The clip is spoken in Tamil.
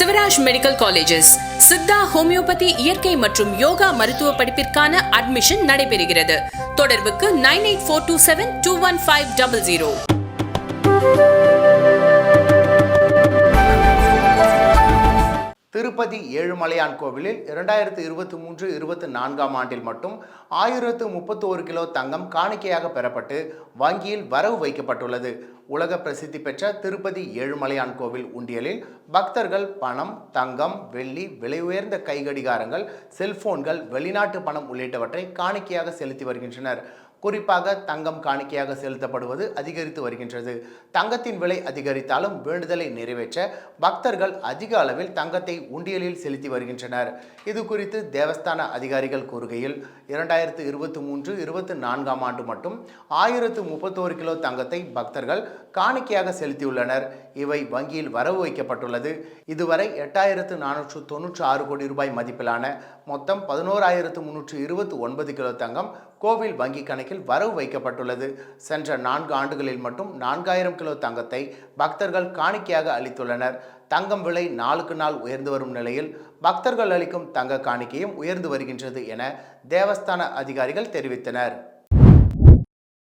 Sivaraj medical colleges. Siddha homeopathy இயற்கை மற்றும் யோகா மருத்துவ படிப்பிற்கான அட்மிஷன் நடைபெறுகிறது. தொடர்புக்கு nine eight four two seven two one five double zero. Tirupati Ezhumalaiyan கோவிலில் இரண்டாயிரத்து இருபத்தி மூன்று இருபத்தி நான்காம் ஆண்டில் மட்டும் ஆயிரத்து முப்பத்தோரு கிலோ தங்கம் காணிக்கையாக பெறப்பட்டு வங்கியில் வரவு வைக்கப்பட்டுள்ளது. உலக பிரசித்தி பெற்ற திருப்பதி ஏழுமலையான் கோவில் உண்டியலில் பக்தர்கள் பணம் தங்கம் வெள்ளி விலை உயர்ந்த கைகடிகாரங்கள் செல்போன்கள் வெளிநாட்டு பணம் உள்ளிட்டவற்றை காணிக்கையாக செலுத்தி வருகின்றனர். குறிப்பாக தங்கம் காணிக்கையாக செலுத்தப்படுவது அதிகரித்து வருகின்றது. தங்கத்தின் விலை அதிகரித்தாலும் வேண்டுதலை நிறைவேற்ற பக்தர்கள் அதிக அளவில் தங்கத்தை உண்டியலில் செலுத்தி வருகின்றனர். இது குறித்து தேவஸ்தான அதிகாரிகள் கூறுகையில் இரண்டாயிரத்து இருபத்தி மூன்று இருபத்தி நான்காம் ஆண்டு மட்டும் ஆயிரத்து முப்பத்தோரு கிலோ தங்கத்தை பக்தர்கள் காணிக்கையாக செலுத்தியுள்ளனர். இவை வங்கியில் வரவு வைக்கப்பட்டுள்ளது. இதுவரை எட்டாயிரத்து நானூற்று தொன்னூற்று ஆறு கோடி ரூபாய் மதிப்பிலான மொத்தம் பதினோராயிரத்து முன்னூற்று இருபத்தி ஒன்பது கிலோ தங்கம் கோவில் வங்கி கணக்கில் வரவு வைக்கப்பட்டுள்ளது. சென்ற நான்கு ஆண்டுகளில் மட்டும் நான்காயிரம் கிலோ தங்கத்தை பக்தர்கள் காணிக்கையாக அளித்துள்ளனர். தங்கம் விலை நாளுக்கு நாள் உயர்ந்து வரும் நிலையில் பக்தர்கள் அளிக்கும் தங்க காணிக்கையும் உயர்ந்து வருகின்றது என தேவஸ்தான அதிகாரிகள் தெரிவித்தனர்.